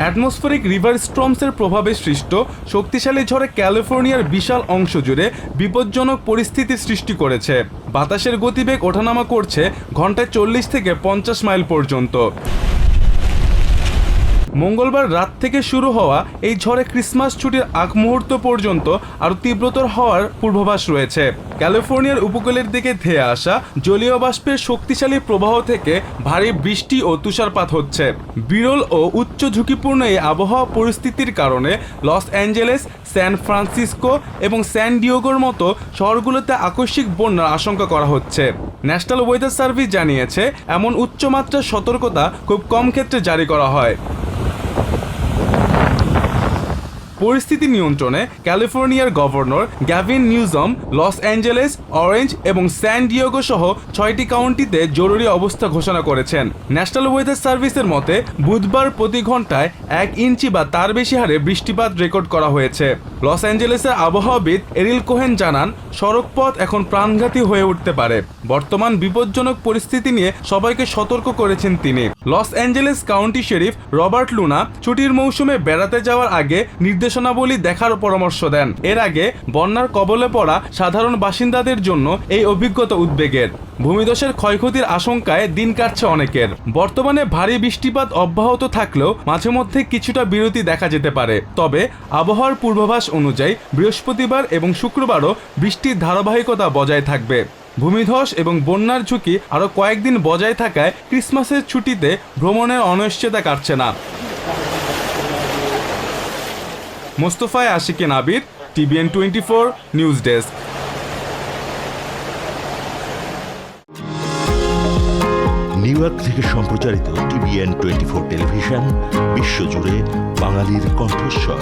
Atmospheric river স্ট্রমসের প্রভাবে সৃষ্ট শক্তিশালী ঝড়ে ক্যালিফোর্নিয়ার বিশাল অংশ জুড়ে বিপজ্জনক পরিস্থিতি সৃষ্টি করেছে। বাতাসের গতিবেগ ওঠানামা করছে ঘন্টায় চল্লিশ থেকে পঞ্চাশ মাইল পর্যন্ত। মঙ্গলবার রাত থেকে শুরু হওয়া এই ঝড়ে ক্রিসমাস ছুটির আগ মুহূর্ত পর্যন্ত আরও তীব্রতর হওয়ার পূর্বাভাস রয়েছে। ক্যালিফোর্নিয়ার উপকূলের দিকে ধেয়ে আসা জলীয় বাষ্পের শক্তিশালী প্রবাহ থেকে ভারী বৃষ্টি ও তুষারপাত হচ্ছে। বিরল ও উচ্চ ঝুঁকিপূর্ণ এই আবহাওয়া পরিস্থিতির কারণে লস অ্যাঞ্জেলেস, স্যান ফ্রান্সিসকো এবং স্যান ডিওগোর মতো শহরগুলোতে আকস্মিক বন্যার আশঙ্কা করা হচ্ছে। ন্যাশনাল ওয়েদার সার্ভিস জানিয়েছে, এমন উচ্চমাত্রার সতর্কতা খুব কম ক্ষেত্রে জারি করা হয়। পরিস্থিতি নিয়ন্ত্রণে ক্যালিফোর্নিয়ার governor Gavin Newsom, Los Angeles, Orange এবং স্যান ডিয়েগো সহ ছয়টি কাউন্টিতে জরুরি অবস্থা ঘোষণা করেছেন। ন্যাশনাল ওয়েদার সার্ভিসের মতে, বুধবার প্রতি ঘন্টায় এক ইঞ্চি বা তার বেশি হারে বৃষ্টিপাত রেকর্ড করা হয়েছে। লস অ্যাঞ্জেলেসের আবহাওয়াবিদ এরিল কোহেন জানান, সড়কপথ এখন প্রাণঘাতী হয়ে উঠতে পারে। বর্তমান বিপজ্জনক পরিস্থিতি নিয়ে সবাইকে সতর্ক করেছেন তিনি। Los Angeles county sheriff Robert Luna ছুটির মৌসুমে বেড়াতে যাওয়ার আগে নির্দেশনাবলী দেখার পরামর্শ দেন। এর আগে বন্যার কবলে পড়া সাধারণ বাসিন্দাদের জন্য এই অভিজ্ঞতা উদ্বেগের। ভূমিধসের ক্ষয়ক্ষতির আশঙ্কায় দিন কাটছে অনেকের। বর্তমানে ভারী বৃষ্টিপাত অব্যাহত থাকলেও মাঝে মধ্যে কিছুটা বিরতি দেখা যেতে পারে। তবে আবহাওয়ার পূর্বাভাস অনুযায়ী বৃহস্পতিবার এবং শুক্রবারও বৃষ্টির ধারাবাহিকতা বজায় থাকবে। ভূমিধস এবং বন্যার ঝুঁকি আরও কয়েকদিন বজায় থাকায় ক্রিসমাসের ছুটিতে ভ্রমণের অনিশ্চয়তা কাটছে না। মোস্তফায় আশিকে নাবির, TVN twenty four news desk. New York থেকে সম্প্রচারিত টিভিএন টোয়েন্টি ফোর টেলিভিশন, বিশ্বজুড়ে বাঙালির কণ্ঠস্বর।